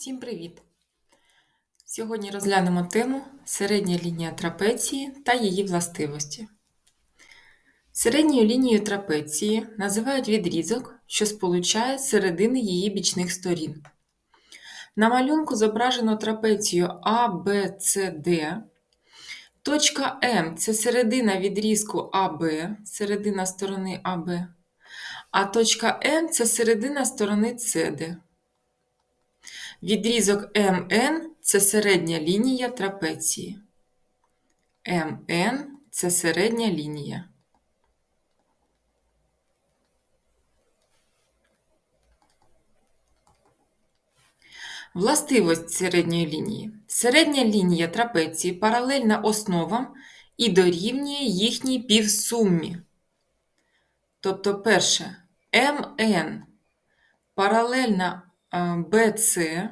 Всім привіт! Сьогодні розглянемо тему середня лінія трапеції та її властивості. Середньою лінією трапеції називають відрізок, що сполучає середини її бічних сторін. На малюнку зображено трапецію ABCD. Точка М це середина відрізку АБ, середина сторони АБ, а точка М це середина сторони CD. Відрізок МН це середня лінія трапеції. МН це середня лінія. Властивість середньої лінії. Середня лінія трапеції паралельна основам і дорівнює їхній півсумі. Тобто, перше, МН паралельна BC,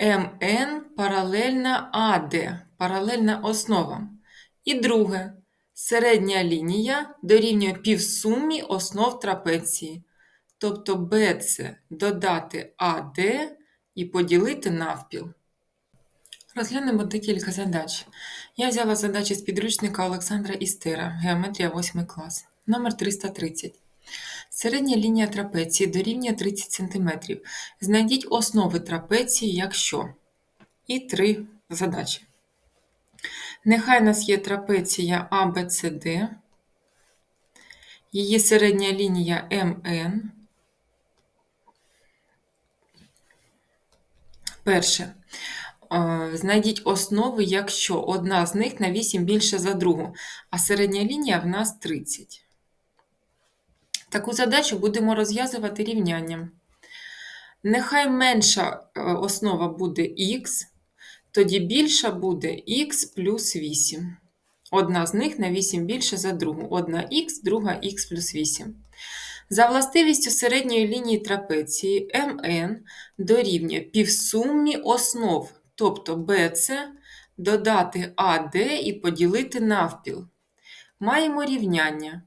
МН паралельна АД, паралельна основам. І друге, середня лінія дорівнює півсумі основ трапеції. Тобто BC додати АД і поділити навпіл. Розглянемо декілька задач. Я взяла задачі з підручника Олександра Істера, геометрія 8 клас, номер 330. Середня лінія трапеції дорівнює 30 см. Знайдіть основи трапеції, якщо. І три задачі. Нехай у нас є трапеція ABCD, її середня лінія МН. Перше. Знайдіть основи, якщо одна з них на 8 більше за другу, а середня лінія в нас 30. Таку задачу будемо розв'язувати рівнянням. Нехай менша е, основа буде х, тоді більша буде х плюс 8. Одна з них на 8 більше за другу. Одна х, друга х плюс 8. За властивістю середньої лінії трапеції МН дорівнює півсумі основ, тобто BC додати АД і поділити навпіл. Маємо рівняння.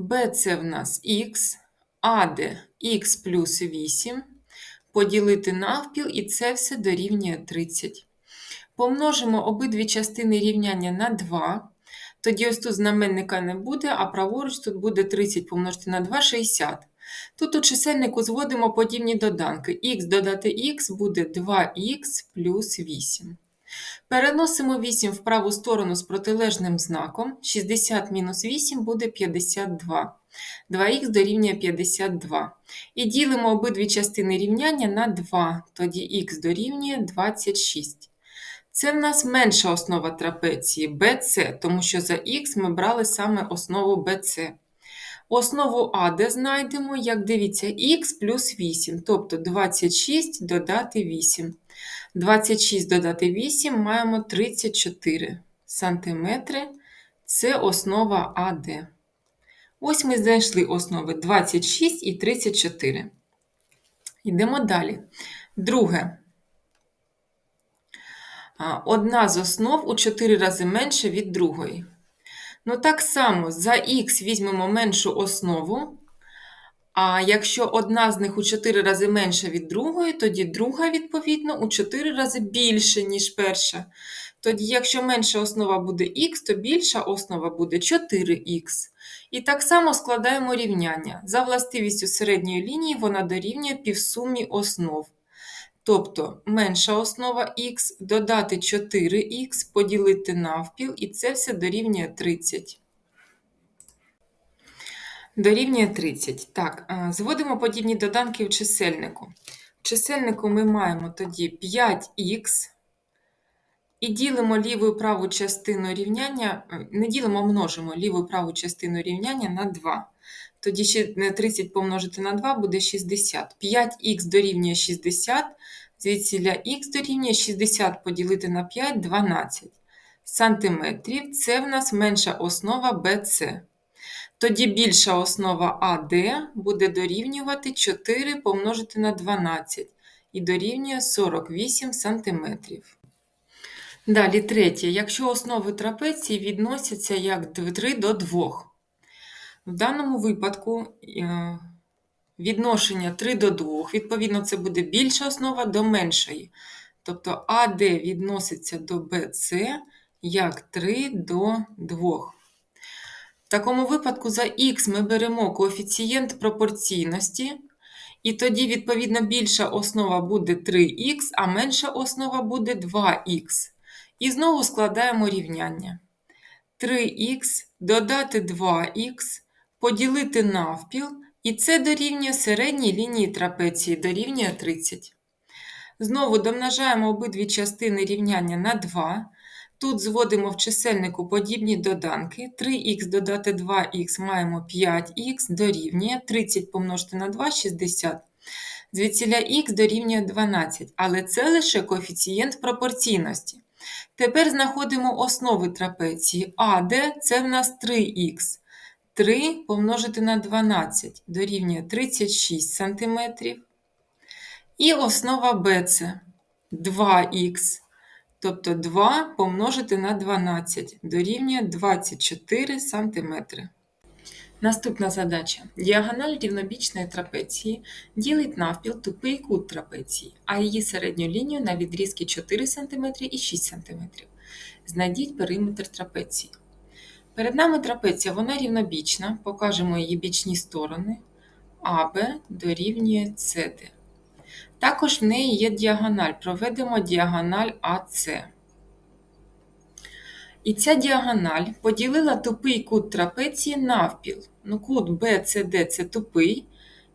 B це в нас х, АД х плюс 8, поділити навпіл, і це все дорівнює 30. Помножимо обидві частини рівняння на 2. Тоді ось тут знаменника не буде, а праворуч тут буде 30 помножити на 2 60. Тут у чисельнику зводимо подібні доданки. х додати х буде 2х плюс 8. Переносимо 8 в праву сторону з протилежним знаком. 60 мінус 8 буде 52. 2х дорівнює 52. І ділимо обидві частини рівняння на 2, тоді х дорівнює 26. Це в нас менша основа трапеції BC, тому що за х ми брали саме основу BC. Основу А де знайдемо, як дивіться, х плюс 8, тобто 26 додати 8. 26 додати 8 маємо 34 см. Це основа АД. Ось ми знайшли основи 26 і 34. Йдемо далі. Друге. Одна з основ у 4 рази менше від другої. Ну, так само за х візьмемо меншу основу. А якщо одна з них у 4 рази менша від другої, тоді друга, відповідно, у 4 рази більше, ніж перша. Тоді, якщо менша основа буде х, то більша основа буде 4х. І так само складаємо рівняння. За властивістю середньої лінії вона дорівнює півсумі основ. Тобто менша основа х додати 4х, поділити навпіл, і це все дорівнює 30. Дорівнює 30. Так, зводимо подібні доданки в чисельнику. В чисельнику ми маємо тоді 5х. І ділимо ліву і праву частину рівняння, е, не ділимо, а множимо ліву і праву частину рівняння на 2. Тоді ще 30 помножити на 2 буде 60. 5х дорівнює 60, звідсіля х дорівнює 60 поділити на 5 12 сантиметрів. Це в нас менша основа BC. Тоді більша основа АД буде дорівнювати 4 помножити на 12 і дорівнює 48 см. Далі третє. Якщо основи трапеції відносяться як 3 до 2. В даному випадку е, відношення 3 до 2. Відповідно, це буде більша основа до меншої. Тобто АД відноситься до БЦ як 3 до 2. В такому випадку за х ми беремо коефіцієнт пропорційності, і тоді, відповідно, більша основа буде 3х, а менша основа буде 2х. І знову складаємо рівняння. 3х додати 2х, поділити навпіл, і це дорівнює середній лінії трапеції, дорівнює 30. Знову домножаємо обидві частини рівняння на 2. Тут зводимо в чисельнику подібні доданки. 3х додати 2х маємо 5х дорівнює 30 помножити на 2 60. Звідсіля х дорівнює 12, але це лише коефіцієнт пропорційності. Тепер знаходимо основи трапеції. АД це в нас 3х. 3 помножити на 12 дорівнює 36 см. І основа БЦ 2х. Тобто 2 помножити на 12 дорівнює 24 см. Наступна задача. Діагональ рівнобічної трапеції ділить навпіл тупий кут трапеції, а її середню лінію на відрізки 4 см і 6 см. Знайдіть периметр трапеції. Перед нами трапеція, вона рівнобічна, покажемо її бічні сторони. АБ дорівнює СД. Також в неї є діагональ. Проведемо діагональ АС. І ця діагональ поділила тупий кут трапеції навпіл. Ну, кут BCD це тупий.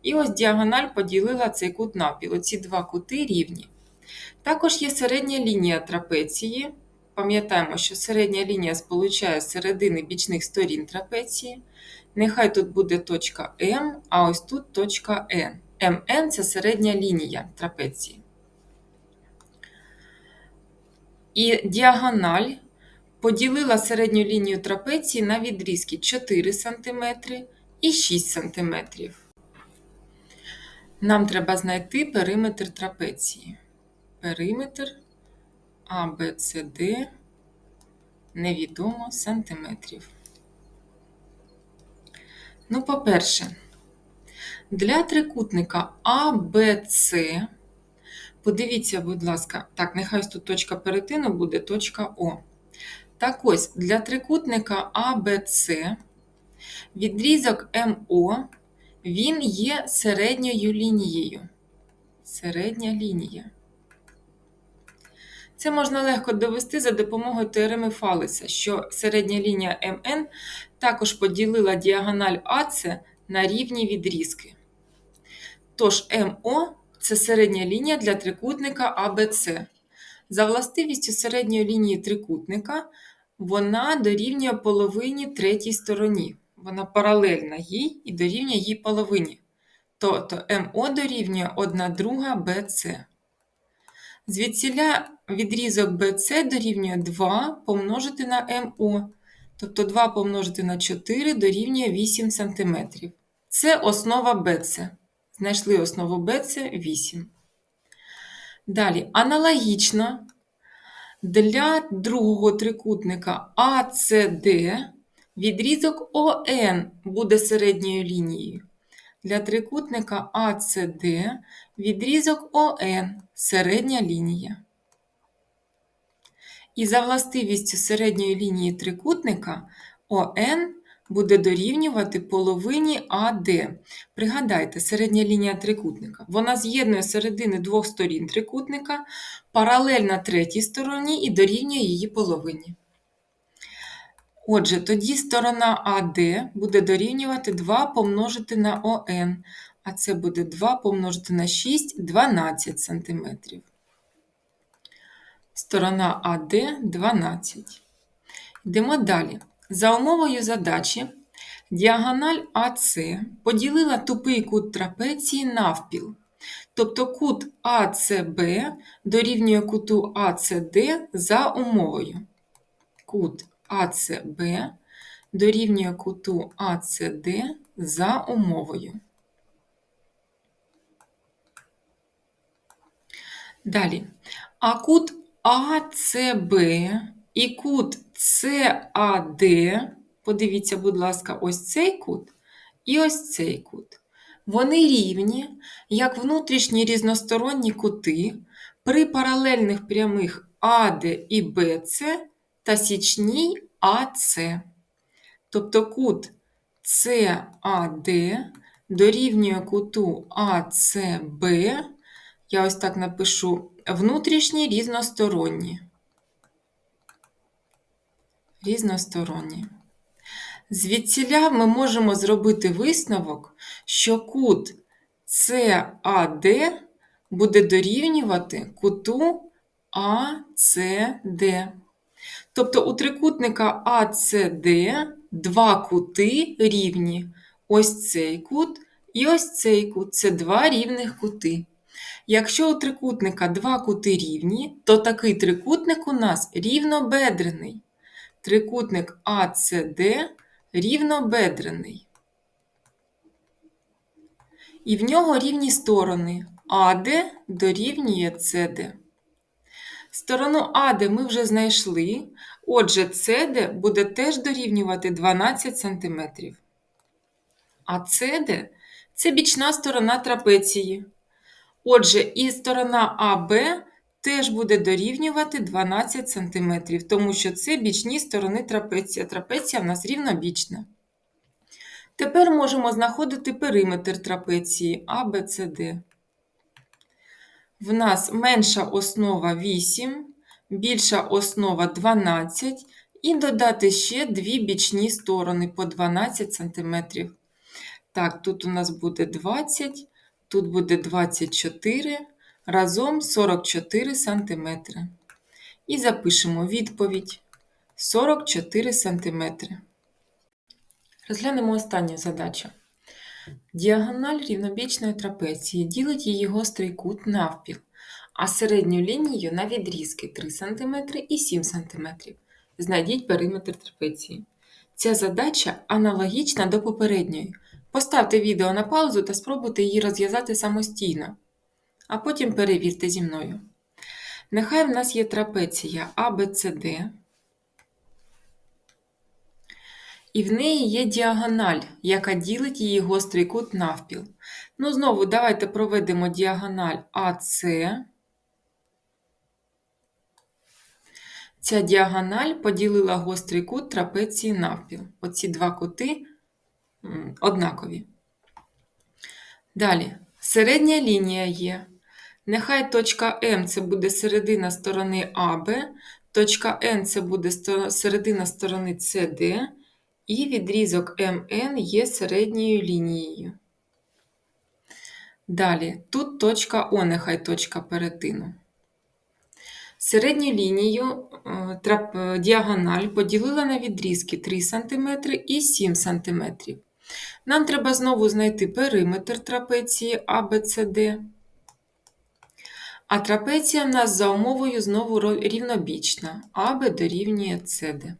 І ось діагональ поділила цей кут навпіл. Оці два кути рівні. Також є середня лінія трапеції. Пам'ятаємо, що середня лінія сполучає середини бічних сторін трапеції. Нехай тут буде точка М, а ось тут точка N. МН це середня лінія трапеції. І діагональ поділила середню лінію трапеції на відрізки 4 см і 6 см. Нам треба знайти периметр трапеції. Периметр ABCD невідомо сантиметрів. Ну, по-перше, для трикутника ABC, подивіться, будь ласка, так, нехай тут точка перетину буде точка О. Так ось, для трикутника ABC відрізок МО, він є середньою лінією. Середня лінія. Це можна легко довести за допомогою теореми Фалеса, що середня лінія МН також поділила діагональ АЦ на рівні відрізки. Тож МО це середня лінія для трикутника АБЦ. За властивістю середньої лінії трикутника вона дорівнює половині третій стороні. Вона паралельна їй і дорівнює їй половині. Тобто МО дорівнює 1 друга БЦ. Звідсіля відрізок BC дорівнює 2 помножити на МО. Тобто 2 помножити на 4 дорівнює 8 см. Це основа BC. Знайшли основу BC 8. Далі, аналогічно для другого трикутника ACD відрізок ОН буде середньою лінією. Для трикутника ACD відрізок ОН середня лінія. І за властивістю середньої лінії трикутника ОН буде дорівнювати половині АД. Пригадайте, середня лінія трикутника. Вона з'єднує середини двох сторін трикутника, паралельна третій стороні і дорівнює її половині. Отже, тоді сторона АД буде дорівнювати 2 помножити на ОН, а це буде 2 помножити на 6 12 см. Сторона АД 12. Йдемо далі. За умовою задачі, діагональ АС поділила тупий кут трапеції навпіл. Тобто кут АЦБ дорівнює куту АЦД за умовою. Кут АЦБ дорівнює куту АЦД за умовою. Далі. А кут АЦБ і кут САД, подивіться, будь ласка, ось цей кут і ось цей кут. Вони рівні, як внутрішні різносторонні кути при паралельних прямих АД і БЦ та січній АЦ. Тобто кут САД дорівнює куту АЦБ, я ось так напишу, внутрішні різносторонні. Різносторонні. Звідсіля ми можемо зробити висновок, що кут САД буде дорівнювати куту АЦД. Тобто у трикутника АЦД два кути рівні. Ось цей кут і ось цей кут це два рівних кути. Якщо у трикутника два кути рівні, то такий трикутник у нас рівнобедрений. Трикутник АЦД рівнобедрений. І в нього рівні сторони АД дорівнює СД. Сторону АД ми вже знайшли, отже, СД буде теж дорівнювати 12 см. А СД – це бічна сторона трапеції. Отже, і сторона АБ теж буде дорівнювати 12 см, тому що це бічні сторони трапеції. Трапеція в нас рівнобічна. Тепер можемо знаходити периметр трапеції ABCD. В нас менша основа 8, більша основа 12, і додати ще дві бічні сторони по 12 см. Так, тут у нас буде 20, тут буде 24, разом 44 см. І запишемо відповідь 44 см. Розглянемо останню задачу. Діагональ рівнобічної трапеції ділить її гострий кут навпіл, а середню лінію на відрізки 3 см і 7 см. Знайдіть периметр трапеції. Ця задача аналогічна до попередньої. Поставте відео на паузу та спробуйте її розв'язати самостійно, а потім перевірте зі мною. Нехай в нас є трапеція ABCD, і в неї є діагональ, яка ділить її гострий кут навпіл. Ну, знову давайте проведемо діагональ АС. Ця діагональ поділила гострий кут трапеції навпіл. Оці два кути однакові. Далі, середня лінія є. Нехай точка М це буде середина сторони АБ, точка N це буде середина сторони CD, і відрізок МН є середньою лінією. Далі, тут точка О, нехай точка перетину. Середню лінію е, діагональ поділила на відрізки 3 см і 7 см. Нам треба знову знайти периметр трапеції ABCD. А трапеція в нас за умовою знову рівнобічна. АБ дорівнює CD.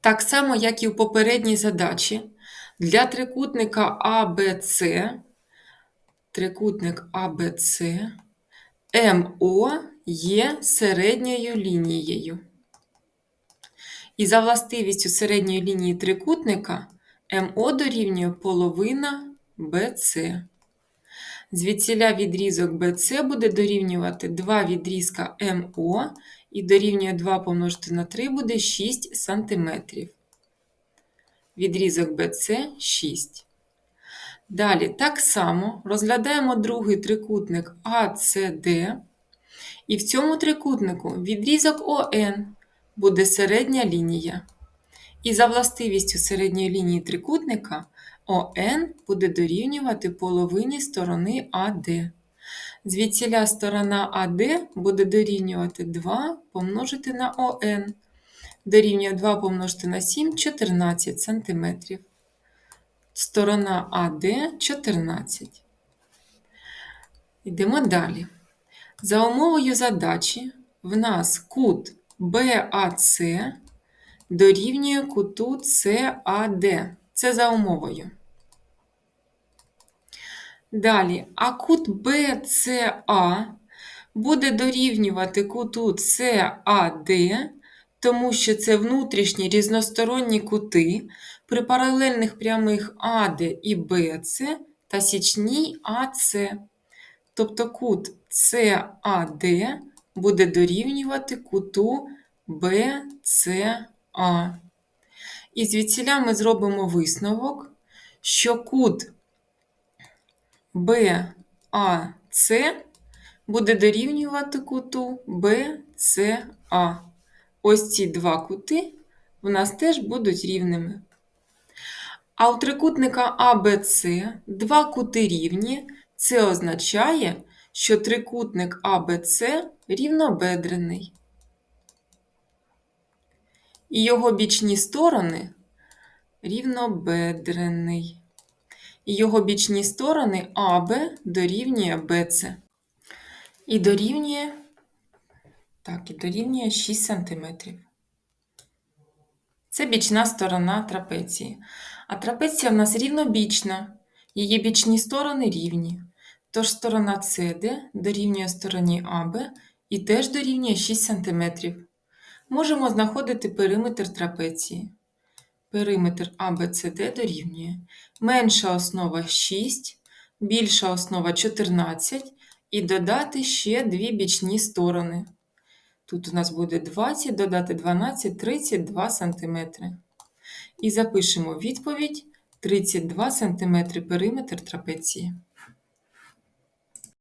Так само, як і в попередній задачі, для трикутника ABC, трикутник ABC, МО є середньою лінією. І за властивістю середньої лінії трикутника МО дорівнює половина BC. Звідсіля відрізок BC буде дорівнювати 2 відрізка МО і дорівнює 2 помножити на 3 буде 6 см. Відрізок BC 6. Далі, так само розглядаємо другий трикутник ACD. І в цьому трикутнику відрізок ОН буде середня лінія. І за властивістю середньої лінії трикутника ОН буде дорівнювати половині сторони АД. Звідсіля сторона АД буде дорівнювати 2 помножити на ОН. Дорівнює 2 помножити на 7 14 см. Сторона АД 14. Йдемо далі. За умовою задачі в нас кут BAC дорівнює куту CAD. Це за умовою. Далі, а кут BCA буде дорівнювати куту CAD, тому що це внутрішні різносторонні кути при паралельних прямих АД і БЦ та січній АЦ. Тобто кут САД буде дорівнювати куту БЦА. І звідсіля ми зробимо висновок, що кут БАЦ буде дорівнювати куту БЦА. Ось ці два кути в нас теж будуть рівними. А у трикутника АБЦ два кути рівні. Це означає, що трикутник АБЦ рівнобедрений. І його бічні сторони рівнобедрений. І його бічні сторони АБ дорівнює БЦ. І дорівнює, так, і дорівнює 6 см. Це бічна сторона трапеції. А трапеція в нас рівнобічна. Її бічні сторони рівні. Тож сторона CD дорівнює стороні АБ і теж дорівнює 6 см. Можемо знаходити периметр трапеції. Периметр ABCD дорівнює менша основа 6, більша основа 14 і додати ще дві бічні сторони. Тут у нас буде 20, додати 12, 32 см. І запишемо відповідь 32 см периметр трапеції.